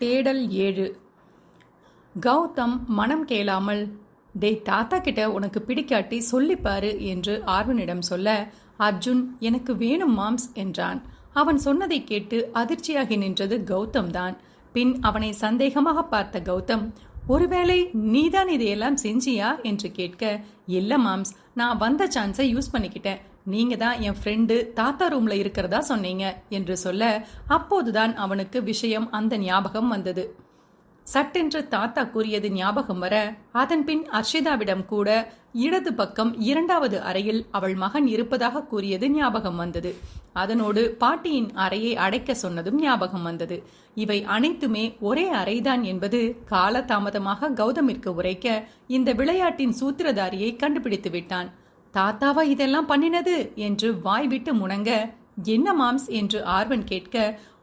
தேடல் ஏழு. கௌதம் மனம் கேளாமல் டேய் தாத்தா கிட்ட உனக்கு பிடிக்காட்டி சொல்லிப்பாரு என்று ஆர்வனிடம் சொல்ல அர்ஜுன் எனக்கு வேணும் மாம்ஸ் என்றான். அவன் சொன்னதை கேட்டு அதிர்ச்சியாகி நின்றது கௌதம் தான். பின் அவனை சந்தேகமாக பார்த்த கௌதம் ஒருவேளை நீதான் இதையெல்லாம் செஞ்சியா? என்று கேட்க இல்லை மாம்ஸ் நான் வந்த சான்ஸை யூஸ் பண்ணிக்கிட்டேன். நீங்க தான் என் ஃப்ரெண்டு தாத்தா ரூம்ல இருக்கிறதா சொன்னீங்க என்று சொல்ல அப்போதுதான் அவனுக்கு விஷயம் அந்த ஞாபகம் வந்தது. சட்டென்று தாத்தா கூறியது ஞாபகம் வர அதன்பின் அர்ஷிதாவிடம் கூட இடது பக்கம் இரண்டாவது அறையில் அவள் மகன் இருப்பதாக கூறியது ஞாபகம் வந்தது. அதனோடு பாட்டியின் அறையை அடைக்க சொன்னதும் ஞாபகம் வந்தது. இவை அனைத்துமே ஒரே அறைதான் என்பது காலதாமதமாக கௌதமிற்கு உரைக்க இந்த விளையாட்டின் சூத்திரதாரியை கண்டுபிடித்து விட்டான். தாத்தாவா இதெல்லாம் பண்ணினது என்று வாய் விட்டு முணங்க என்ன மாம்ஸ் என்று ஆர்வன் கேட்க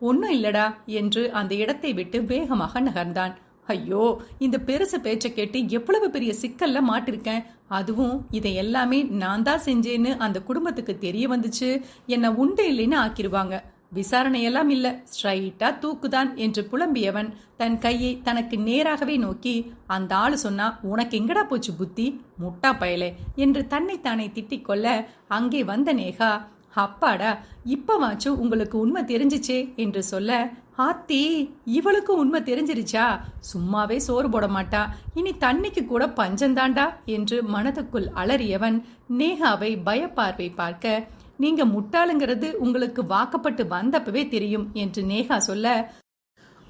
ஒன்னும் இல்லடா என்று அந்த இடத்தை விட்டு வேகமாக நகர்ந்தான். ஐயோ இந்த பெருசு பேச்சை கேட்டு எவ்வளவு பெரிய சிக்கல்ல மாட்டிருக்கேன். அதுவும் இதை எல்லாமே நான் தான் செஞ்சேன்னு அந்த குடும்பத்துக்கு தெரிய வந்துச்சு. என்ன உண்டு இல்லைன்னு ஆக்கிருவாங்க. விசாரணையெல்லாம் இல்ல. ஸ்ட்ரைட்டா தூக்குதான் என்று புலம்பியவன் தன் கையை தனக்கு நேராகவே நோக்கி அந்த ஆளு சொன்னா உனக்கு எங்கடா போச்சு புத்தி? முட்டா பயலே என்று தன்னைத்தானே திட்டிக் கொள்ள அங்கே வந்த நேகா அப்பாடா இப்பவாச்சும் உங்களுக்கு உண்மை தெரிஞ்சிச்சே என்று சொல்ல ஆத்தி இவளுக்கும் உண்மை தெரிஞ்சிருச்சா? சும்மாவே சோறு போட மாட்டா. இனி தண்ணிக்கு கூட பஞ்சந்தாண்டா? என்று மனதுக்குள் அலறியவன் நேகாவை பயப்பார்வை பார்க்க நீங்க முட்டாளுங்கிறது உங்களுக்கு வாக்கப்பட்டு வந்தப்பவே தெரியும் என்று நேகா சொல்ல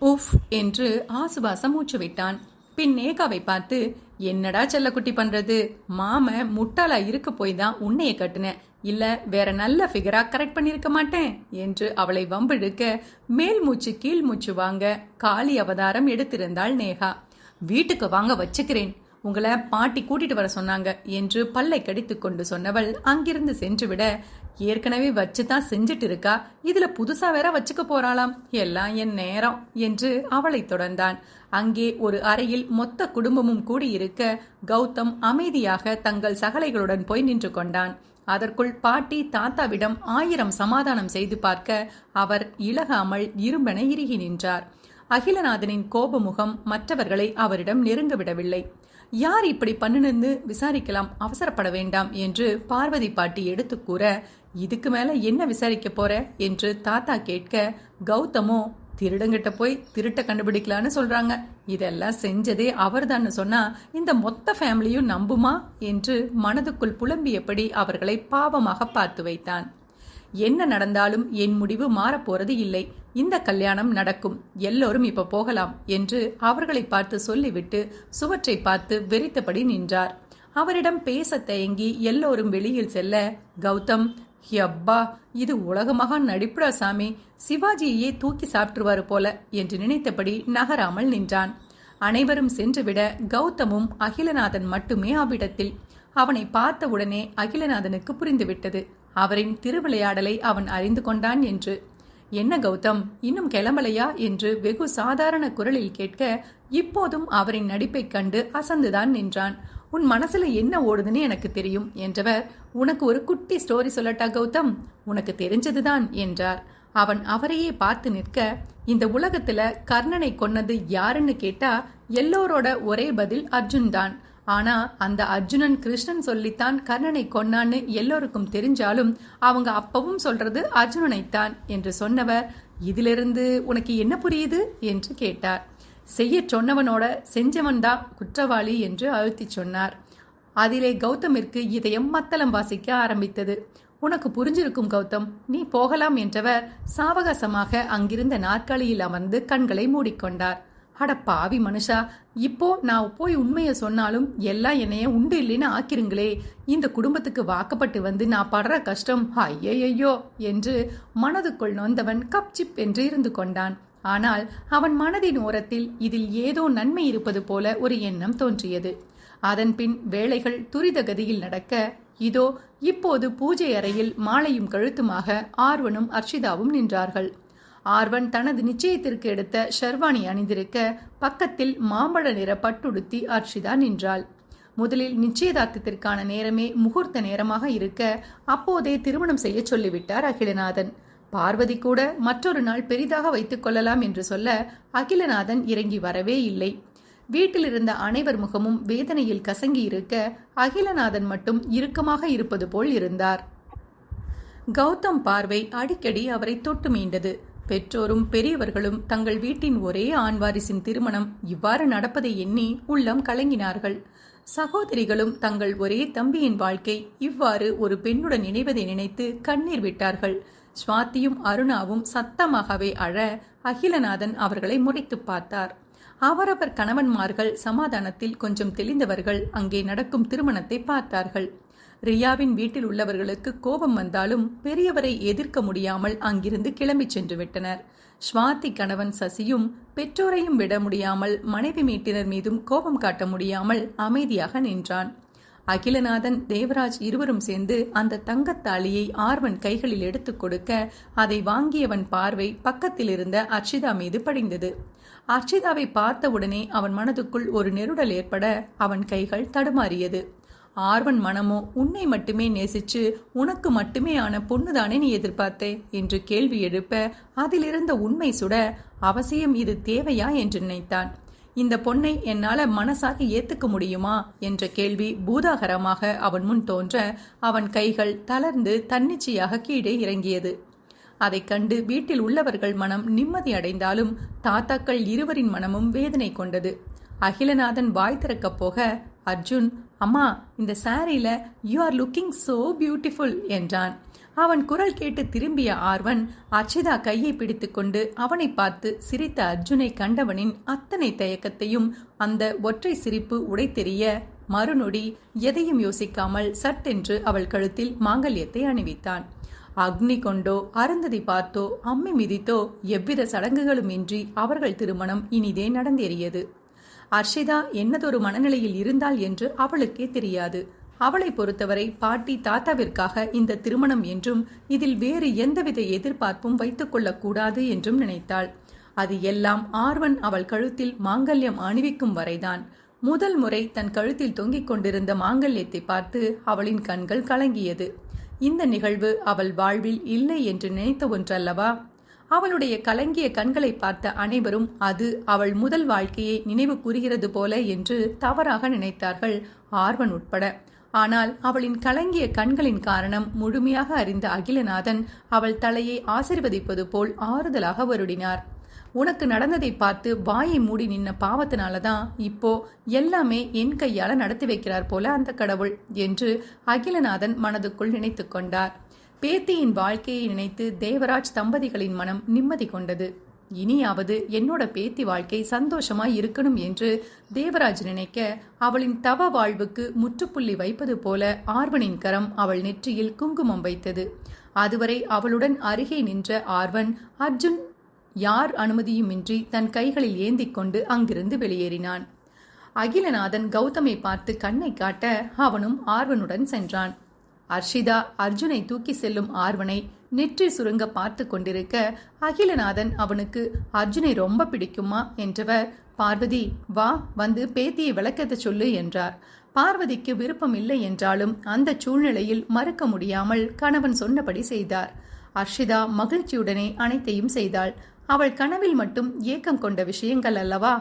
உஃப் என்று ஆசுவாசம் மூச்சு விட்டான் பின் நேகாவை பார்த்து என்னடா செல்லக்குட்டி பண்றது? மாம முட்டாளா இருக்க போய் தான் உன்னைய கட்டுனேன். இல்ல வேற நல்ல ஃபிகரா கரெக்ட் பண்ணிருக்க மாட்டேன் என்று அவளை வம்பிழுக்க மேல் மூச்சு கீழ் மூச்சு வாங்க காளி அவதாரம் எடுத்திருந்தாள் நேகா. வீட்டுக்கு வாங்க வச்சுக்கிறேன். உங்களை பாட்டி கூட்டிட்டு வர சொன்னாங்க என்று பல்லை கடித்து கொண்டு சொன்னவள் அங்கிருந்து சென்றுவிட ஏற்கனவே வச்சு தான் செஞ்சுட்டு இருக்கா இதுல புதுசா வேற வச்சுக்க போறாளாம். எல்லாம் என் நேரம் என்று அவளை தொடர்ந்தான். அங்கே ஒரு அறையில் மொத்த குடும்பமும் கூடியிருக்க கௌதம் அமைதியாக தங்கள் சகலைகளுடன் போய் நின்று கொண்டான். அதற்குள் பாட்டி தாத்தாவிடம் ஆயிரம் சமாதானம் செய்து பார்க்க அவர் இழகாமல் இரும்பென இறுகி நின்றார். அகிலநாதனின் கோபமுகம் மற்றவர்களை அவரிடம் நெருங்க விடவில்லை. யார் இப்படி பண்ணுனு? விசாரிக்கலாம். அவசரப்பட வேண்டாம் என்று பார்வதி பாட்டி எடுத்து கூற இதுக்கு மேல என்ன விசாரிக்க போற என்று தாத்தா கேட்க கௌதமோ திருடங்கிட்ட போய் திருட்ட கண்டுபிடிக்கலான்னு சொல்றாங்க. இதெல்லாம் செஞ்சதே அவர்தான்னு சொன்னா இந்த மொத்த ஃபேமிலியும் நம்புமா? என்று மனதுக்குள் புலம்பியபடி அவர்களை பாவமாக பார்த்து வைத்தான். என்ன நடந்தாலும் என் முடிவு மாறப்போறது இல்லை. இந்த கல்யாணம் நடக்கும். எல்லோரும் இப்ப போகலாம் என்று அவர்களை பார்த்து சொல்லிவிட்டு சுவற்றை பார்த்து வெறித்தபடி நின்றார். அவரிடம் பேச தயங்கி எல்லோரும் வெளியில் செல்ல கௌதம் அப்பா இது உலகமாக நடிப்புடா சாமி. சிவாஜியையே தூக்கி சாப்பிட்டுருவாரு போல என்று நினைத்தபடி நகராமல் நின்றான். அனைவரும் சென்றுவிட கௌதமும் அகிலநாதன் மட்டுமே அவ்விடத்தில் அவனை பார்த்தவுடனே அகிலநாதனுக்கு புரிந்துவிட்டது. அவரின் திருவிளையாடலை அவன் அறிந்து கொண்டான் என்று. என்ன கௌதம் இன்னும் கிளம்பலையா? என்று வெகு சாதாரண குரலில் கேட்க இப்போதும் அவரின் நடிப்பைக் கண்டு அசந்துதான் நின்றான். உன் மனசுல என்ன ஓடுதுன்னு எனக்கு தெரியும் என்றவர் உனக்கு ஒரு குட்டி ஸ்டோரி சொல்லட்டா கௌதம்? உனக்கு தெரிஞ்சதுதான் என்றார். அவன் அவரையே பார்த்து நிற்க இந்த உலகத்துல கர்ணனை கொன்னது யாருன்னு கேட்டா எல்லோரோட ஒரே பதில் அர்ஜுன் தான். ஆனா அந்த அர்ஜுனன் கிருஷ்ணன் சொல்லித்தான் கர்ணனை கொன்னான்னு எல்லோருக்கும் தெரிஞ்சாலும் அவங்க அப்பவும் சொல்றது அர்ஜுனனைத்தான் என்று சொன்னவர் இதிலிருந்து உனக்கு என்ன புரியுது? என்று கேட்டார். செய்ய சொன்னவனோட செஞ்சவன் தான் குற்றவாளி என்று அழுத்தி சொன்னார். அதிலே கௌதமிற்கு இதயம் மத்தளம் வாசிக்க ஆரம்பித்தது. உனக்கு புரிஞ்சிருக்கும் கௌதம் நீ போகலாம் என்றவர் சாவகாசமாக அங்கிருந்த நாற்காலியில் அமர்ந்து கண்களை மூடிக்கொண்டார். அட பாவி மனுஷா இப்போ நான் போய் உண்மையை சொன்னாலும் எல்லாம் என்னைய உண்டு இல்லைன்னு ஆக்கிருங்களே. இந்த குடும்பத்துக்கு வாக்கப்பட்டு வந்து நான் படுற கஷ்டம் ஐயையோ என்று மனதுக்குள் நொந்தவன் கப் சிப் என்று இருந்து கொண்டான். ஆனால் அவன் மனதின் ஓரத்தில் இதில் ஏதோ நன்மை இருப்பது போல ஒரு எண்ணம் தோன்றியது. அதன்பின் வேலைகள் துரித கதியில் நடக்க இதோ இப்போது பூஜை அறையில் மாலையும் கழுத்துமாக ஆர்வனும் அர்ஷிதாவும் நின்றார்கள். ஆர்வன் தனது நிச்சயத்திற்கு எடுத்த ஷர்வானி அணிந்திருக்க பக்கத்தில் மாம்பழ நிற பட்டுடுத்தி அர்ஷிதா நின்றாள். முதலில் நிச்சயதார்த்தத்திற்கான நேரமே முகூர்த்த நேரமாக இருக்க அப்போதே திருமணம் செய்ய சொல்லிவிட்டார் அகிலநாதன். பார்வதி கூட மற்றொரு நாள் பெரிதாக வைத்துக் கொள்ளலாம் என்று சொல்ல அகிலநாதன் இறங்கி வரவே இல்லை. வீட்டில் இருந்த அனைவர் முகமும் வேதனையில் கசங்கி இருக்க அகிலநாதன் மட்டும் இறுக்கமாக இருப்பது போல் இருந்தார். கௌதம் பார்வை அடிக்கடி அவரை தொட்டு மீண்டது. பெற்றோரும் பெரியவர்களும் தங்கள் வீட்டின் ஒரே ஆண் வாரிசின் திருமணம் இவ்வாறு நடப்பதை எண்ணி உள்ளம் கலங்கினார்கள். சகோதரிகளும் தங்கள் ஒரே தம்பியின் வாழ்க்கை இவ்வாறு ஒரு பெண்ணுடன் இணைவதை நினைத்து கண்ணீர் விட்டார்கள். சுவாத்தியும் அருணாவும் சத்தமாகவே அழ அகிலநாதன் அவர்களை முறைத்து பார்த்தார். அவரவர் கணவன்மார்கள் சமாதானத்தில் கொஞ்சம் தெளிந்தவர்கள் அங்கே நடக்கும் திருமணத்தை பார்த்தார்கள். ரியாவின் வீட்டில் உள்ளவர்களுக்கு கோபம் வந்தாலும் பெரியவரை எதிர்க்க முடியாமல் அங்கிருந்து கிளம்பிச் சென்று விட்டனர். ஸ்வாதி கணவன் சசியும் பெற்றோரையும் விட முடியாமல் மனைவி மீட்டினர் மீதும் கோபம் காட்ட முடியாமல் அமைதியாக நின்றான். அகிலநாதன் தேவராஜ் இருவரும் சேர்ந்து அந்த தங்கத்தாலியை ஆர்வன் கைகளில் எடுத்துக் கொடுக்க அதை வாங்கியவன் பார்வை பக்கத்தில் இருந்த அர்ஷிதா மீது படிந்தது. அர்ஷிதாவை பார்த்தவுடனே அவன் மனதுக்குள் ஒரு நெருடல் ஏற்பட அவன் கைகள் தடுமாறியது. ஆர்வன் மனமோ உன்னை மட்டுமே நேசிச்சு உனக்கு மட்டுமே ஆன பொண்ணுதானே நீ எதிர்பார்த்தே? என்று கேள்வி எழுப்ப அதிலிருந்த உண்மை சுட அவசியம் இது தேவையா? என்று நினைத்தான். இந்த பொண்ணை என்னால மனசாக ஏத்துக்க முடியுமா? என்ற கேள்வி பூதாகரமாக அவன் முன் தோன்ற அவன் கைகள் தளர்ந்து தன்னிச்சையாக கீழே இறங்கியது. அதைக் கண்டு வீட்டில் உள்ளவர்கள் மனம் நிம்மதி அடைந்தாலும் தாத்தாக்கள் இருவரின் மனமும் வேதனை கொண்டது. அகிலநாதன் வாய் திறக்கப் போக அர்ஜுன் அம்மா இந்த சாரியில you are looking so beautiful என்றான். அவன் குரல் கேட்டு திரும்பிய ஆர்வன் அர்ச்சிதா கையை பிடித்துக்கொண்டு அவனை பார்த்து சிரித்த அர்ஜுனை கண்டவனின் அத்தனை தயக்கத்தையும் அந்த ஒற்றை சிரிப்பு உடைத்தெறிய மறுநொடி எதையும் யோசிக்காமல் சட்டென்று அவள் கழுத்தில் மாங்கல்யத்தை அணிவித்தான். அக்னி கொண்டோ அருந்ததி பார்த்தோ அம்மி மிதித்தோ எவ்வித சடங்குகளும் இன்றி அவர்கள் திருமணம் இனிதே நடந்தேறியது. அர்ஷிதா என்னதொரு மனநிலையில் இருந்தாள் என்று அவளுக்கே தெரியாது. அவளை பொறுத்தவரை பாட்டி தாத்தாவிற்காக இந்த திருமணம் என்றும் இதில் வேறு எந்தவித எதிர்பார்ப்பும் வைத்துக் கொள்ளக்கூடாது என்றும் நினைத்தாள். அது எல்லாம் ஆர்வன் அவள் கழுத்தில் மாங்கல்யம் அணிவிக்கும் வரைதான். முதல் முறை தன் கழுத்தில் தொங்கிக் கொண்டிருந்த மாங்கல்யத்தை பார்த்து அவளின் கண்கள் கலங்கியது. இந்த நிகழ்வு அவள் வாழ்வில் இல்லை என்று நினைத்த ஒன்றல்லவா? அவளுடைய கலங்கிய கண்களை பார்த்த அனைவரும் அது அவள் முதல் வாழ்க்கையை நினைவு கூறுகிறது போல என்று தவறாக நினைத்தார்கள் ஆர்வன் உட்பட. ஆனால் அவளின் கலங்கிய கண்களின் காரணம் முழுமையாக அறிந்த அகிலநாதன் அவள் தலையை ஆசிர்வதிப்பது போல் ஆறுதலாக வருடினார். உனக்கு நடந்ததை பார்த்து வாயை மூடி நின்ன பாவத்தினால தான் இப்போ எல்லாமே என் கையால நடத்தி வைக்கிறார் போல அந்த கடவுள் என்று அகிலநாதன் மனதுக்குள் நினைத்து கொண்டார். பேத்தியின் வாழ்க்கையை நினைத்து தேவராஜ் தம்பதிகளின் மனம் நிம்மதி கொண்டது. இனியாவது என்னோட பேத்தி வாழ்க்கை சந்தோஷமாய் இருக்கணும் என்று தேவராஜ் நினைக்க அவளின் தவ வாழ்வுக்கு முற்றுப்புள்ளி வைப்பது போல ஆர்வனின் கரம் அவள் நெற்றியில் குங்குமம் வைத்தது. அதுவரை அவளுடன் அருகே நின்ற ஆர்வன் அர்ஜுன் யார் அனுமதியுமின்றி தன் கைகளில் ஏந்திக் கொண்டு அங்கிருந்து வெளியேறினான். அகிலநாதன் கௌதமை பார்த்து கண்ணை காட்ட அவனும் ஆர்வனுடன் சென்றான். அர்ஷிதா அர்ஜுனை தூக்கி செல்லும் ஆர்வனை நெற்றி சுருங்க பார்த்து கொண்டிருக்க அகிலநாதன் அவனுக்கு அர்ஜுனை ரொம்ப பிடிக்குமா? என்றவர் பார்வதி வா வந்து பேத்தியை விளக்கத்தை சொல்லு என்றார். பார்வதிக்கு விருப்பம் இல்லை என்றாலும் அந்த சூழ்நிலையில் மறுக்க முடியாமல் கணவன் சொன்னபடி செய்தார். அர்ஷிதா மகிழ்ச்சியுடனே அனைத்தையும் செய்தாள். அவள் கனவில் மட்டும் ஏக்கம் கொண்ட விஷயங்கள் அல்லவா?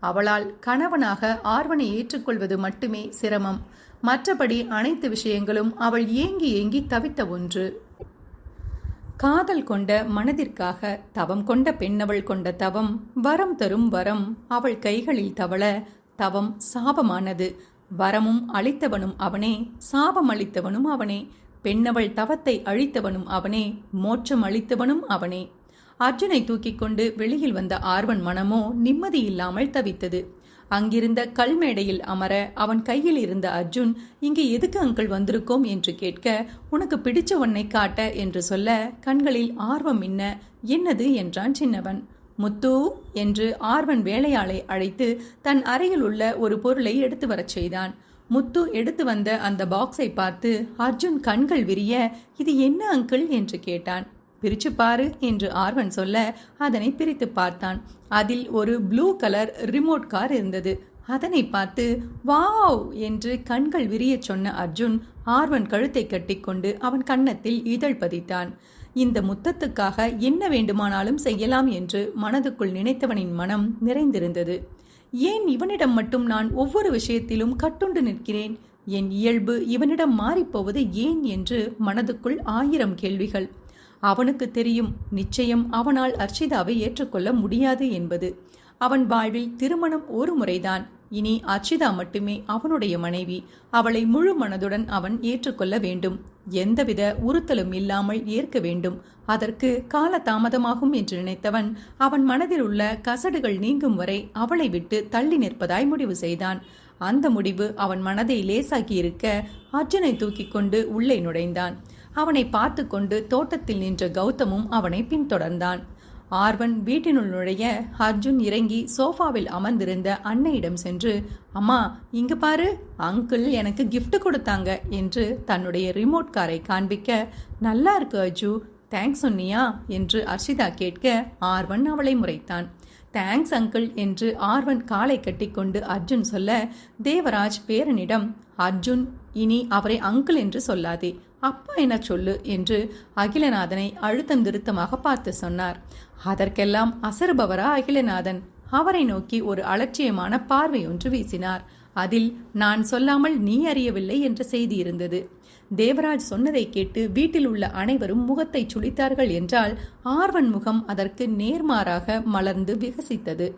அவளால் கணவனாக ஆர்வனை ஏற்றுக்கொள்வது மட்டுமே சிரமம். மற்றபடி அனைத்து விஷயங்களும் அவள் ஏங்கி ஏங்கி தவித்த ஒன்று. காதல் கொண்ட மனதிற்காக தவம் கொண்ட பெண்ணவள் கொண்ட தவம் வரம் தரும் வரம் அவள் கைகளில் தவள தவம் சாபமானது. வரமும் அளித்தவனும் அவனே சாபம் அளித்தவனும் அவனே பெண்ணவள் தவத்தை அழித்தவனும் அவனே மோட்சம் அளித்தவனும் அவனே. அர்ஜுனை தூக்கிக் கொண்டு வெளியில் வந்த ஆர்வன் மனமோ நிம்மதியில்லாமல் தவித்தது. அங்கிருந்த கல்மேடையில் அமர அவன் கையில் இருந்த அர்ஜுன் இங்கே எதுக்கு அங்கிள் வந்திருக்கோம்? என்று கேட்க உனக்கு பிடிச்ச ஒன்னை காட்ட என்று சொல்ல கண்களில் ஆர்வம் மின்ன என்னது? என்றான் சின்னவன். முத்து என்று ஆர்வன் வேலையாளை அழைத்து தன் அறையில் உள்ள ஒரு பொருளை எடுத்து வரச் செய்தான். முத்து எடுத்து வந்த அந்த பாக்ஸை பார்த்து அர்ஜுன் கண்கள் விரிய இது என்ன அங்கிள்? என்று கேட்டான். பிரிச்சு பாரு என்று ஆர்வன் சொல்ல அதனை பிரித்து பார்த்தான். அதில் ஒரு ப்ளூ கலர் ரிமோட் கார் இருந்தது. அதனை பார்த்து வாவ்! என்று கண்கள் விரிய சொன்ன அர்ஜுன் ஆர்வன் கழுத்தை கட்டிக்கொண்டு அவன் கன்னத்தில் இதழ் பதித்தான். இந்த முத்தத்துக்காக என்ன வேண்டுமானாலும் செய்யலாம் என்று மனதுக்குள் நினைத்தவனின் மனம் நிறைந்திருந்தது. ஏன் இவனிடம் மட்டும் நான் ஒவ்வொரு விஷயத்திலும் கட்டுண்டு நிற்கிறேன்? என் இயல்பு இவனிடம் மாறிப்போவது ஏன்? என்று மனதுக்குள் ஆயிரம் கேள்விகள். அவனுக்கு தெரியும். நிச்சயம் அவனால் அர்ச்சிதாவை ஏற்றுக்கொள்ள முடியாது என்பது. அவன் வாழ்வில் திருமணம் ஒரு முறைதான். இனி அர்ச்சிதா மட்டுமே அவனுடைய மனைவி. அவளை முழு மனதுடன் அவன் ஏற்றுக்கொள்ள வேண்டும். எந்தவித உறுத்தலும் இல்லாமல் ஏற்க வேண்டும். அதற்கு கால தாமதமாகும் என்று நினைத்தவன் அவன் மனதில் உள்ள கசடுகள் நீங்கும் வரை அவளை விட்டு தள்ளி நிற்பதாய் முடிவு செய்தான். அந்த முடிவு அவன் மனதை லேசாக்கி இருக்க அர்ஜுனை தூக்கி கொண்டு உள்ளே நுழைந்தான். அவனை பார்த்து கொண்டு தோட்டத்தில் நின்ற கௌதமும் அவனை பின்தொடர்ந்தான். ஆர்வன் வீட்டினுள் நுழைய அர்ஜுன் இறங்கி சோஃபாவில் அமர்ந்திருந்த அன்னையிடம் சென்று அம்மா இங்கு பாரு அங்கிள் எனக்கு கிஃப்ட் கொடுத்தாங்க என்று தன்னுடைய ரிமோட் காரை காண்பிக்க நல்லா இருக்கு அஜு தேங்க்ஸ் சொன்னியா என்று அர்ஷிதா கேட்க ஆர்வன் அவளை முறைத்தான். தேங்க்ஸ் அங்கிள் என்று ஆர்வன் காலை கட்டிக்கொண்டு அர்ஜுன் சொல்ல தேவராஜ் பேரனிடம் அர்ஜுன் இனி அவரை அங்கிள் என்று சொல்லாதே அப்பா என சொல்லு என்று அகிலநாதனை அழுத்தம் திருத்தமாக பார்த்து சொன்னார். அதற்கெல்லாம் அசருபவரா அகிலநாதன்? அவரை நோக்கி ஒரு அலட்சியமான பார்வை ஒன்று வீசினார். அதில் நான் சொல்லாமல் நீ அறியவில்லை என்ற செய்தி இருந்தது. தேவராஜ் சொன்னதை கேட்டு வீட்டில் உள்ள அனைவரும் முகத்தை சுளித்தார்கள் என்றால் ஆர்வன் முகம் அதற்கு நேர்மாறாக மலர்ந்து விகசித்தது.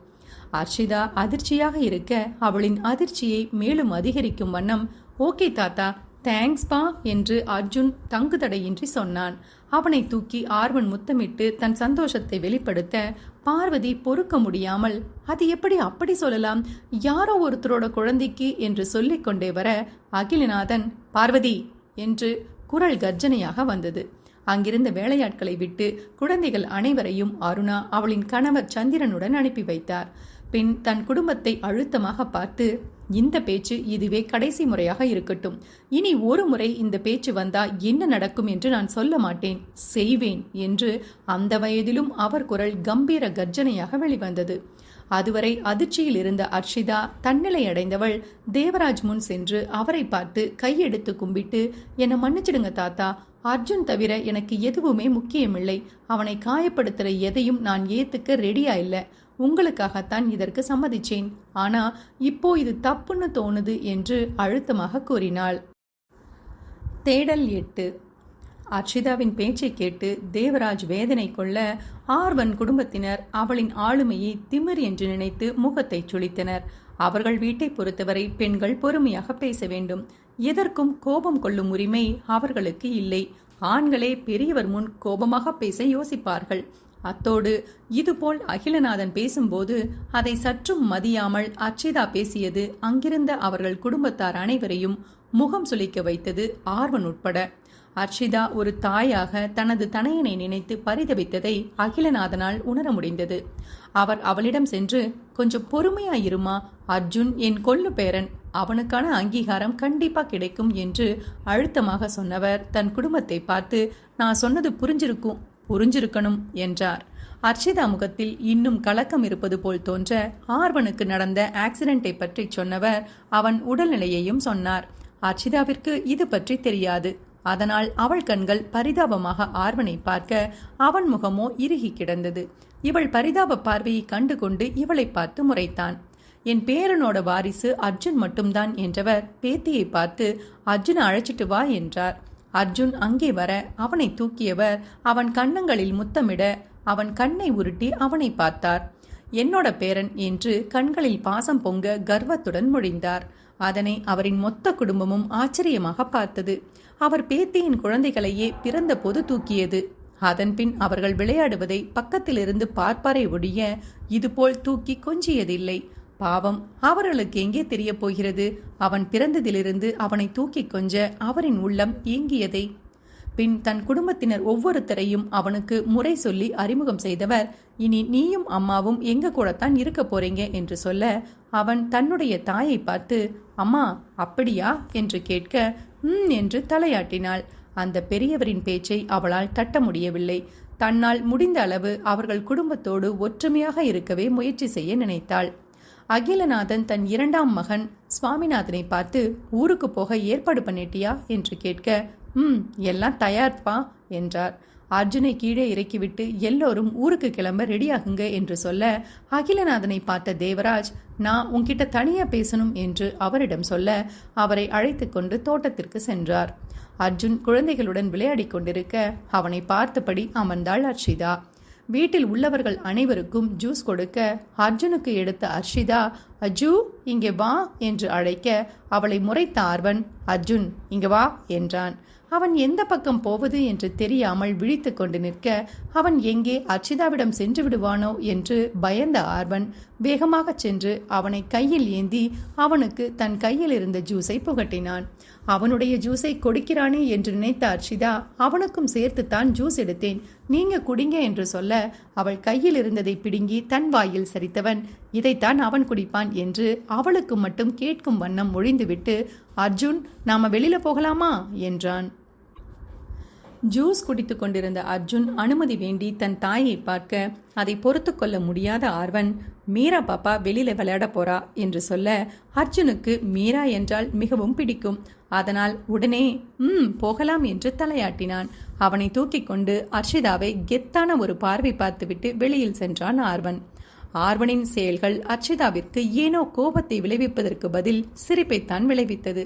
அர்ஷிதா அதிர்ச்சியாக இருக்க அவளின் அதிர்ச்சியை மேலும் அதிகரிக்கும் வண்ணம் ஓகே தாத்தா தேங்க்ஸ்பா என்று அர்ஜுன் தங்குதடையின்றி சொன்னான். அவனை தூக்கி ஆர்வன் முத்தமிட்டு தன் சந்தோஷத்தை வெளிப்படுத்த பார்வதி பொறுக்க முடியாமல் அது எப்படி அப்படி சொல்லலாம்? யாரோ ஒருத்தரோட குழந்தைக்கு என்று சொல்லிக்கொண்டே வர அகிலநாதன் பார்வதி என்று குரல் கர்ஜனையாக வந்தது. அங்கிருந்த வேலையாட்களை விட்டு குழந்தைகள் அனைவரையும் அருணா அவளின் கணவர் சந்திரனுடன் அனுப்பி வைத்தார். பின் தன் குடும்பத்தை அழுத்தமாக பார்த்து இந்த பேச்சு இதுவே கடைசி முறையாக இருக்கட்டும். இனி ஒரு முறை இந்த பேச்சு வந்தா என்ன நடக்கும் என்று நான் சொல்ல மாட்டேன். செய்வேன் என்று அந்த வயதிலும் அவர் குரல் கம்பீர கர்ஜனையாக வெளிவந்தது. அதுவரை அதிர்ச்சியில் இருந்த அர்ஷிதா தன்னிலை அடைந்தவள் தேவராஜ் முன் சென்று அவரை பார்த்து கையெடுத்து கும்பிட்டு என்னை மன்னிச்சிடுங்க தாத்தா. அர்ஜுன் தவிர எனக்கு எதுவுமே முக்கியமில்லை. அவனை காயப்படுத்துகிற எதையும் நான் ஏத்துக்க ரெடியா இல்லை. உங்களுக்காகத்தான் இதற்கு சம்மதிச்சேன். ஆனா இப்போ இது தப்புன்னு தோணுது என்று அழுத்தமாக கூறினாள். தேடல் எட்டு. அர்ஷிதாவின் பேச்சை கேட்டு தேவராஜ் வேதனை கொள்ள ஆர்வன் குடும்பத்தினர் அவளின் ஆளுமையை திமிர் என்று நினைத்து முகத்தை சுழித்தனர். அவர்கள் வீட்டை பொறுத்தவரை பெண்கள் பொறுமையாக பேச வேண்டும். எதற்கும் கோபம் கொள்ளும் உரிமை அவர்களுக்கு இல்லை. ஆண்களே பெரியவர் முன் கோபமாக பேச யோசிப்பார்கள். அத்தோடு இதுபோல் அகிலநாதன் பேசும்போது அதை சற்றும் மதியாமல் அர்ச்சிதா பேசியது அங்கிருந்த அவர்கள் குடும்பத்தார் அனைவரையும் முகம் சுளிக்க வைத்தது ஆர்வன் உட்பட. அர்ஷிதா ஒரு தாயாக தனது தனையனை நினைத்து பரிதவித்ததை அகிலநாதனால் உணர முடிந்தது. அவர் அவளிடம் சென்று கொஞ்சம் பொறுமையாயிருமா? அர்ஜுன் என் கொள்ளு பேரன். அவனுக்கான அங்கீகாரம் கண்டிப்பா கிடைக்கும் என்று அழுத்தமாக சொன்னவர் தன் குடும்பத்தை பார்த்து நான் சொன்னது புரிஞ்சிருக்கும் புரிஞ்சிருக்கணும் என்றார். அர்ஷிதா முகத்தில் இன்னும் கலக்கம் இருப்பது போல் தோன்ற ஆர்வனுக்கு நடந்த ஆக்சிடென்ட்டை பற்றி சொன்னவர் அவன் உடல்நிலையையும் சொன்னார். அர்ஷிதாவிற்கு இது பற்றி தெரியாது. அதனால் அவள் கண்கள் பரிதாபமாக ஆர்வனை பார்க்க அவன் முகமோ இறுகி கிடந்தது. இவள் பரிதாப பார்வையை கண்டு கொண்டு இவளை பார்த்து முறைத்தான். என் பேரனோட வாரிசு அர்ஜுன் மட்டும்தான் என்றவர் பேத்தியை பார்த்து அர்ஜுனை அழைச்சிட்டு வா என்றார். அர்ஜுன் அங்கே வர அவனை தூக்கியவர் அவன் கண்ணங்களில் முத்தமிட அவன் கண்ணை உருட்டி அவனை பார்த்தார். என்னோட பேரன் என்று கண்களில் பாசம் பொங்க கர்வத்துடன் முடிந்தார் அதனை அவரின் மொத்த குடும்பமும் ஆச்சரியமாக பார்த்தது. அவர் பேத்தியின் குழந்தைகளையே பிறந்த போது தூக்கியது. அதன்பின் அவர்கள் விளையாடுவதை பக்கத்திலிருந்து பார்ப்பாரை ஒடிய இதுபோல் தூக்கி கொஞ்சியதில்லை. பாவம் அவர்களுக்கு எங்கே தெரிய போகிறது? அவன் பிறந்ததிலிருந்து அவனை தூக்கி கொஞ்ச அவரின் உள்ளம் ஏங்கியதை. பின் தன் குடும்பத்தினர் ஒவ்வொருத்தரையும் அவனுக்கு முறை சொல்லி அறிமுகம் செய்தவர் இனி நீயும் அம்மாவும் எங்க கூடத்தான் இருக்க போறீங்க? என்று சொல்ல அவன் தன்னுடைய தாயை பார்த்து அம்மா அப்படியா? என்று கேட்க ம் என்று தலையாட்டினாள். அந்த பெரியவரின் பேச்சை அவளால் தட்ட முடியவில்லை. தன்னால் முடிந்த அளவு அவர்கள் குடும்பத்தோடு ஒற்றுமையாக இருக்கவே முயற்சி செய்ய நினைத்தாள். அகிலநாதன் தன் இரண்டாம் மகன் சுவாமிநாதனை பார்த்து ஊருக்கு போக ஏற்பாடு பண்ணிட்டியா? என்று கேட்க ம் எல்லாம் தயார்ப்பா என்றார். அர்ஜுனை கீழே இறக்கிவிட்டு எல்லோரும் ஊருக்கு கிளம்ப ரெடியாகுங்க என்று சொல்ல அகிலநாதனை பார்த்த தேவராஜ் நான் உன்கிட்ட தனியா பேசணும் என்று அவரிடம் சொல்ல அவரை அழைத்து கொண்டு தோட்டத்திற்கு சென்றார். அர்ஜுன் குழந்தைகளுடன் விளையாடிக் கொண்டிருக்க அவனை பார்த்தபடி அமர்ந்தாள் அர்ஷிதா. வீட்டில் உள்ளவர்கள் அனைவருக்கும் ஜூஸ் கொடுக்க அர்ஜுனுக்கு எடுத்த அர்ஷிதா அஜு இங்கே வா என்று அழைக்க அவளை முறைத்த ஆர்வன் அர்ஜுன் இங்கே வா என்றான். அவன் எந்த பக்கம் போவது என்று தெரியாமல் விழித்து கொண்டு நிற்க அவன் எங்கே அர்ச்சிதாவிடம் சென்று விடுவானோ என்று பயந்த ஆர்வன் வேகமாகச் சென்று அவனை கையில் ஏந்தி அவனுக்கு தன் கையில் இருந்த ஜூஸை புகட்டினான். அவனுடைய ஜூஸை கொடுக்கிறானே என்று நினைத்த அர்ஷிதா அவனுக்கும் சேர்த்துத்தான் ஜூஸ் எடுத்தேன். நீங்க குடிங்க என்று சொல்ல அவள் கையில் இருந்ததை பிடுங்கி தன் வாயில் சரித்தவன். இதைத்தான் அவன் குடிப்பான் என்று அவளுக்கு மட்டும் கேட்கும் வண்ணம் ஒழிந்துவிட்டு அர்ஜுன் நாம வெளியில போகலாமா? என்றான். ஜூஸ் குடித்து கொண்டிருந்த அர்ஜுன் அனுமதி வேண்டி தன் தாயை பார்க்க அதை பொறுத்து கொள்ள முடியாத ஆர்வன் மீரா பாப்பா வெளியில விளையாட போறா என்று சொல்ல அர்ஜுனுக்கு மீரா என்றால் மிகவும் பிடிக்கும். அதனால் உடனே ம் போகலாம் என்று தலையாட்டினான். அவனை தூக்கிக் கொண்டு அர்ஷிதாவை கெத்தான ஒரு பார்வை பார்த்துவிட்டு வெளியில் சென்றான் ஆர்வன். ஆர்வனின் செயல்கள் அர்ச்சிதாவிற்கு ஏனோ கோபத்தை விளைவிப்பதற்கு பதில் சிரிப்பைத்தான் விளைவித்தது.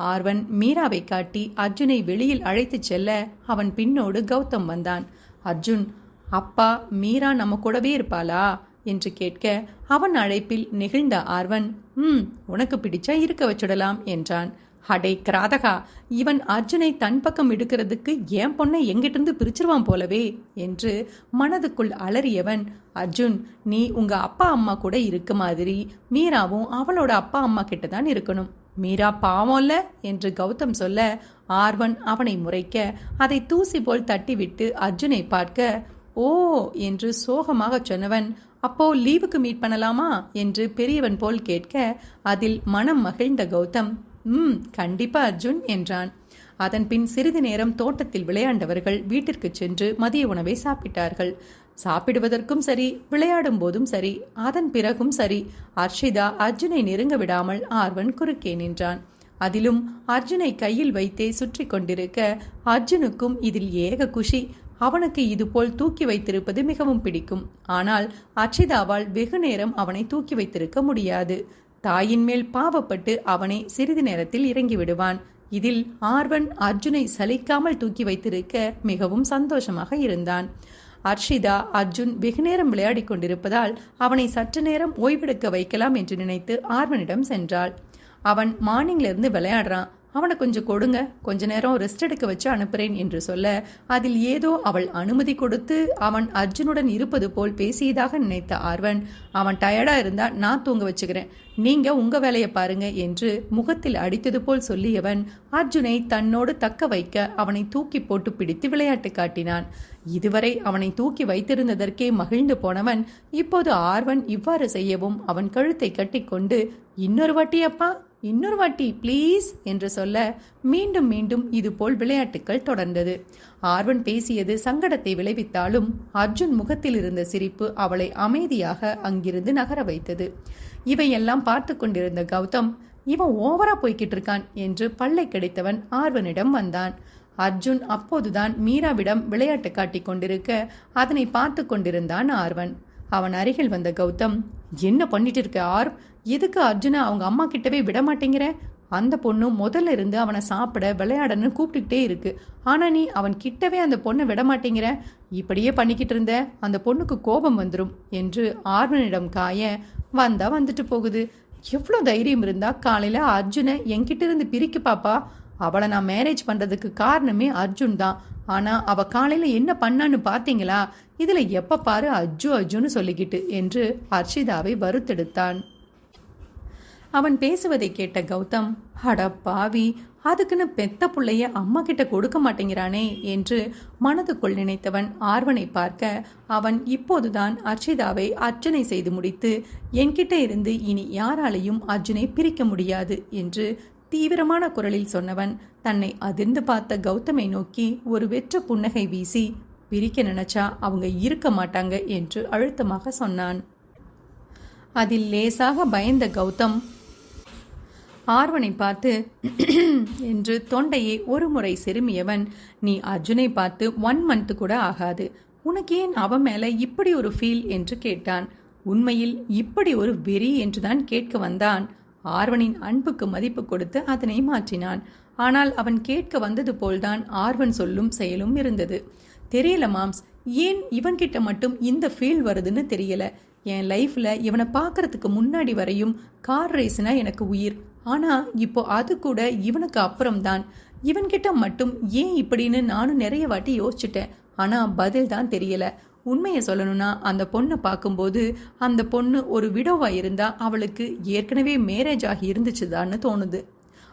ஆர்வன் மீராவை காட்டி அர்ஜுனை வெளியில் அழைத்துச் செல்ல அவன் பின்னோடு கௌதம் வந்தான். அர்ஜுன் அப்பா மீரா நம்ம கூடவே இருப்பாளா? என்று கேட்க அவன் அழைப்பில் நெகிழ்ந்த ஆர்வன் ம் உனக்கு பிடிச்சா இருக்க வச்சுடலாம் என்றான். அடே கிராதகா இவன் அர்ஜுனை தன் பக்கம் எடுக்கிறதுக்கு என் பொண்ணை எங்கிட்டிருந்து பிரிச்சிருவான் போலவே? என்று மனதுக்குள் அலறியவன் அர்ஜுன் நீ உங்க அப்பா அம்மா கூட இருக்க மாதிரி மீராவும் அவளோட அப்பா அம்மா கிட்ட தான் இருக்கணும். மீரா பாவம்ல என்று கௌதம் சொல்ல ஆர்வன் அவனை முறைக்க அதை தூசி போல் தட்டிவிட்டு அர்ஜுனை பார்க்க ஓ என்று சோகமாக சொன்னவன் அப்போ லீவுக்கு மீட் பண்ணலாமா? என்று பெரியவன் போல் கேட்க அதில் மனம் மகிழ்ந்த கௌதம் ம் கண்டிப்பா அர்ஜுன் என்றான். அதன் பின் சிறிது நேரம் தோட்டத்தில் விளையாண்டவர்கள் வீட்டிற்கு சென்று மதிய உணவை சாப்பிட்டார்கள். சாப்பிடுவதற்கும் சரி விளையாடும் போதும் சரி அதன் பிறகும் சரி. அர்ஷிதா அர்ஜுனை நெருங்க விடாமல் ஆர்வன் குறுக்கே நின்றான். அதிலும் அர்ஜுனை கையில் வைத்தே சுற்றி கொண்டிருக்க அர்ஜுனுக்கும் இதில் ஏக குஷி. அவனுக்கு இதுபோல் தூக்கி வைத்திருப்பது மிகவும் பிடிக்கும். ஆனால் அர்ஷிதாவால் வெகு நேரம் அவனை தூக்கி வைத்திருக்க முடியாது. தாயின் மேல் பாவப்பட்டு அவனை சிறிது நேரத்தில் இறங்கி விடுவான். இதில் ஆர்வன் அர்ஜுனை சலிக்காமல் தூக்கி வைத்திருக்க மிகவும் சந்தோஷமாக இருந்தான். அர்ஷிதா அர்ஜுன் வெகுநேரம் விளையாடிக் கொண்டிருப்பதால் அவனை சற்று நேரம் ஓய்வெடுக்க வைக்கலாம் என்று நினைத்து ஆர்வனிடம் சென்றாள். அவன் மார்னிங்லேருந்து விளையாடுறான். அவனை கொஞ்சம் கொடுங்க கொஞ்ச நேரம் ரெஸ்ட் எடுக்க வச்சு அனுப்புறேன் என்று சொல்ல அதில் ஏதோ அவள் அனுமதி கொடுத்து அவன் அர்ஜுனுடன் இருப்பது போல் பேசியதாக நினைத்த ஆர்வன் அவன் டயர்டா இருந்தா நான் தூங்க வச்சுக்கிறேன். நீங்க உங்க வேலையை பாருங்க என்று முகத்தில் அடித்தது போல் சொல்லியவன் அர்ஜுனை தன்னோடு தக்க வைக்க அவனை தூக்கி போட்டு பிடித்து விளையாட்டு காட்டினான். இதுவரை அவனை தூக்கி வைத்திருந்ததற்கே மகிழ்ந்து போனவன் இப்போது ஆர்வன் இவ்வாறு செய்யவும் அவன் கழுத்தை கட்டிக்கொண்டு இன்னொரு வாட்டியப்பா இன்னொரு வாட்டி ப்ளீஸ் என்று சொல்ல மீண்டும் மீண்டும் இதுபோல் விளையாட்டுக்கள் தொடர்ந்தது. ஆர்வன் பேசியது சங்கடத்தை விளைவித்தாலும் அர்ஜுன் முகத்தில் இருந்த சிரிப்பு அவளை அமைதியாக அங்கிருந்து நகர வைத்தது. இவையெல்லாம் பார்த்து கொண்டிருந்த கௌதம் இவன் ஓவரா போய்கிட்டு இருக்கான் என்று பல்லை கிடைத்தவன் ஆர்வனிடம் வந்தான். அர்ஜுன் அப்போதுதான் மீராவிடம் விளையாட்டு காட்டிக் கொண்டிருக்க அதனை பார்த்து கொண்டிருந்தான் ஆர்வன். அவன் அருகில் வந்த கௌதம் என்ன பண்ணிட்டு இருக்க ஆர்வ்? எதுக்கு அர்ஜுனை அவங்க அம்மா கிட்டவே விட மாட்டேங்கிற அந்த பொண்ணு முதல்ல இருந்து அவனை சாப்பிட விளையாடன்னு கூப்பிட்டுக்கிட்டே இருக்கு. ஆனா நீ அவன் கிட்டவே அந்த பொண்ணை விட மாட்டேங்கிற இப்படியே பண்ணிக்கிட்டு இருந்த அந்த பொண்ணுக்கு கோபம் வந்துடும் என்று ஆர்வனிடம் காய வந்தா வந்துட்டு போகுது. எவ்வளோ தைரியம் இருந்தா காலையில அர்ஜுனை என்கிட்ட இருந்து பிரிக்கு பாப்பா. அவளை நான் மேரேஜ் பண்றதுக்கு காரணமே அர்ஜுன் தான். ஆனா அவ காலையில என்ன பண்ணான்னு பாத்தீங்களா? இதுல எப்ப பாரு அஜ்ஜு அஜ்ஜுன்னு சொல்லிக்கிட்டு என்று அர்ஷிதாவை வறுத்தெடுத்தான் அவன் பேசுவதை கேட்ட கௌதம் அட பாவி அதுக்குன்னு பெத்த பிள்ளைய அம்மா கிட்ட கொடுக்க மாட்டேங்கிறானே என்று மனதுக்குள் நினைத்தவன் ஆர்வனை பார்க்க அவன் இப்போதுதான் அர்ச்சிதாவை அர்ச்சனை செய்து முடித்து என்கிட்ட இருந்து இனி யாராலையும் அர்ஜுனை பிரிக்க முடியாது என்று தீவிரமான குரலில் சொன்னவன் தன்னை அதிர்ந்து பார்த்த கௌதமை நோக்கி ஒரு வெற்ற புன்னகை வீசி பிரிக்க நினைச்சா அவங்க இருக்க மாட்டாங்க என்று அழுத்தமாக சொன்னான். அதில் லேசாக பயந்த கௌதம் ஆர்வனை பார்த்து என்று தொண்டையை ஒரு முறை செருமியவன் நீ அர்ஜுனை பார்த்து ஒன் மந்த் கூட ஆகாது. உனக்கு ஏன் அவன் மேலே இப்படி ஒரு ஃபீல் என்று கேட்டான். உண்மையில் இப்படி ஒரு வெறி? என்றுதான் கேட்க வந்தான். ஆர்வனின் அன்புக்கு மதிப்பு கொடுத்து அதனை மாற்றினான். ஆனால் அவன் கேட்க வந்தது போல்தான் ஆர்வன் சொல்லும் செயலும் இருந்தது. தெரியல மாம்ஸ். ஏன் இவன்கிட்ட மட்டும் இந்த ஃபீல் வருதுன்னு தெரியல. என் லைஃப்பில் இவனை பார்க்கறதுக்கு முன்னாடி வரையும் கார் ரேஸ்னா எனக்கு உயிர். ஆனால் இப்போ அது கூட இவனுக்கு அப்புறம்தான். இவன்கிட்ட மட்டும் ஏன் இப்படின்னு நானும் நிறைய வாட்டி யோசிச்சுட்டேன். ஆனால் பதில் தான் தெரியல. உண்மையை சொல்லணும்னா அந்த பொண்ணை பார்க்கும்போது அந்த பொண்ணு ஒரு விடோவாக இருந்தால் அவளுக்கு ஏற்கனவே மேரேஜ் ஆகி இருந்துச்சுதான்னு தோணுது.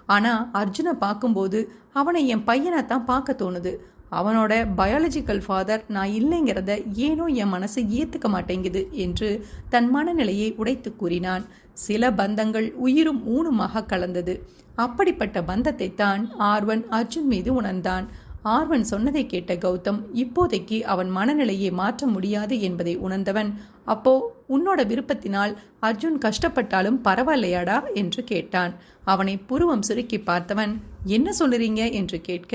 ஆனால் அர்ஜுனை பார்க்கும்போது அவனை என் பையனை தான் பார்க்க தோணுது. அவனோட பயாலஜிக்கல் ஃபாதர் நான் இல்லைங்கிறத ஏனோ என் மனசு ஏற்றுக்க மாட்டேங்குது என்று தன் மனநிலையை உடைத்து கூறினான். சில பந்தங்கள் உயிரும் ஊனுமாக கலந்தது. அப்படிப்பட்ட பந்தத்தை தான் ஆர்வன் அர்ஜுன் மீது உணர்ந்தான். ஆர்வன் சொன்னதை கேட்ட கௌதம் இப்போதைக்கு அவன் மனநிலையை மாற்ற முடியாது என்பதை உணர்ந்தவன். அப்போ உன்னோட விருப்பத்தினால் அர்ஜுன் கஷ்டப்பட்டாலும் பரவாயில்லையாடா என்று கேட்டான். அவனை புருவம் சுருக்கி பார்த்தவன் என்ன சொல்லுறீங்க? என்று கேட்க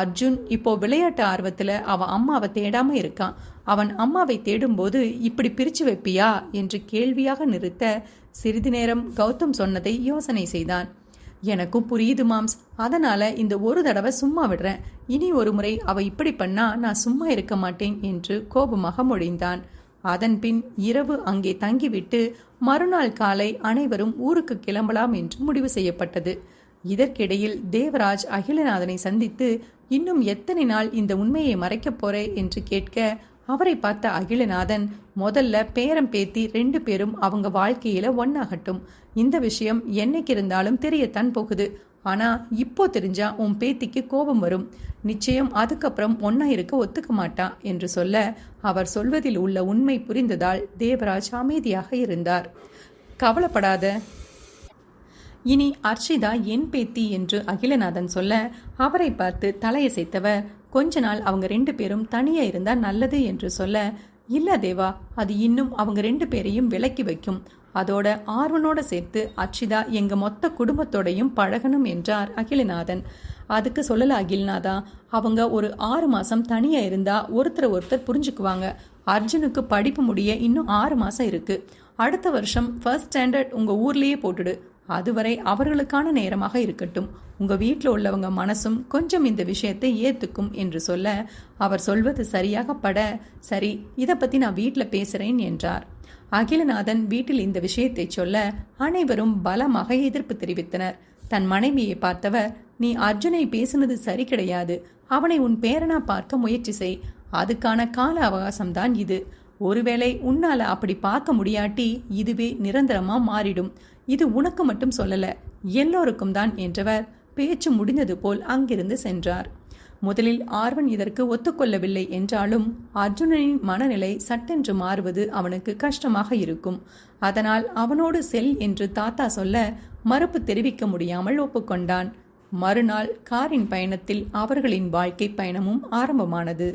அர்ஜுன் இப்போ விளையாட்டு ஆர்வத்தில் அவன் அம்மாவை தேடாம இருக்கான். அவன் அம்மாவை தேடும்போது இப்படி பிரிச்சு வைப்பியா? என்று கேள்வியாக நிறுத்த சிறிது நேரம் கௌதம் சொன்னதை யோசனை செய்தான். எனக்கும் புரியுது மாம்ஸ். அதனால இந்த ஒரு தடவை சும்மா விடுறேன். இனி ஒரு முறை அவ இப்படி பண்ணா நான் சும்மா இருக்க மாட்டேன் என்று கோபமாக மொழிந்தான். அதன்பின் இரவு அங்கே தங்கிவிட்டு மறுநாள் காலை அனைவரும் ஊருக்கு கிளம்பலாம் என்று முடிவு செய்யப்பட்டது. இதற்கிடையில் தேவராஜ் அகிலநாதனை சந்தித்து இன்னும் எத்தனை நாள் இந்த உண்மையை மறைக்கப் போறே? என்று கேட்க அவரை பார்த்த அகிலநாதன் முதல்ல பேரம் பேத்தி ரெண்டு பேரும் அவங்க வாழ்க்கையில ஒன்னாகட்டும் இந்த விஷயம் என்னைக்கு இருந்தாலும் தெரியத்தான் போகுது. ஆனா இப்போ தெரிஞ்சா உன் பேத்திக்கு கோபம் வரும். நிச்சயம் அதுக்கப்புறம் ஒன்னா இருக்க ஒத்துக்க மாட்டா என்று சொல்ல அவர் சொல்வதில் உள்ள உண்மை புரிந்ததால் தேவராஜ் அமைதியாக இருந்தார். கவலைப்படாத. இனி அர்ஷிதா என் பேத்தி என்று அகிலநாதன் சொல்ல அவரை பார்த்து தலையசைத்தவர் கொஞ்ச நாள் அவங்க ரெண்டு பேரும் தனியா இருந்தா நல்லது என்று சொல்ல இல்ல தேவா அது இன்னும் அவங்க ரெண்டு பேரையும் விலக்கி வைக்கும். அதோட ஆர்வனோட சேர்த்து அச்சிதா எங்க மொத்த குடும்பத்தோடையும் பழகணும் என்றார் அகிலநாதன். அதுக்கு சொல்லல அகில்நாதா அவங்க ஒரு ஆறு மாசம் தனியா இருந்தா ஒருத்தர் ஒருத்தர் புரிஞ்சுக்குவாங்க. அர்ஜுனுக்கு படிப்பு முடிய இன்னும் ஆறு மாசம் இருக்கு. அடுத்த வருஷம் ஃபர்ஸ்ட் ஸ்டாண்டர்ட் உங்க ஊர்லயே போட்டுடு. அதுவரை அவர்களுக்கான நேரமாக இருக்கட்டும். உங்க வீட்டில் உள்ளவங்க மனசும் கொஞ்சம் இந்த விஷயத்தை ஏத்துக்கும் என்று சொல்ல அவர் சொல்வது சரியாக பட சரி இதை பத்தி நான் வீட்டில் பேசுறேன் என்றார். அகிலநாதன் வீட்டில் இந்த விஷயத்தை சொல்ல அனைவரும் பலமாக எதிர்ப்பு தெரிவித்தனர். தன் மனைவியை பார்த்தவர் நீ அர்ஜுனை பேசுனது சரி கிடையாது. அவனை உன் பேரனா பார்க்க முயற்சி செய். அதுக்கான கால அவகாசம்தான் இது. ஒருவேளை உன்னால அப்படி பார்க்க முடியாட்டி இதுவே நிரந்தரமா மாறிடும். இது உனக்கு மட்டும் சொல்லல எல்லோருக்கும் தான் என்றவர். பேச்சு முடிந்தது போல் அங்கிருந்து சென்றார். முதலில் ஆர்வன் இதற்கு ஒத்துக்கொள்ளவில்லை என்றாலும் அர்ஜுனனின் மனநிலை சட்டென்று மாறுவது அவனுக்கு கஷ்டமாக இருக்கும். அதனால் அவனோடு செல் என்று தாத்தா சொல்ல மறுப்பு தெரிவிக்க முடியாமல் ஒப்புக்கொண்டான். மறுநாள் காரின் பயணத்தில் அவர்களின் வாழ்க்கை பயணமும் ஆரம்பமானது.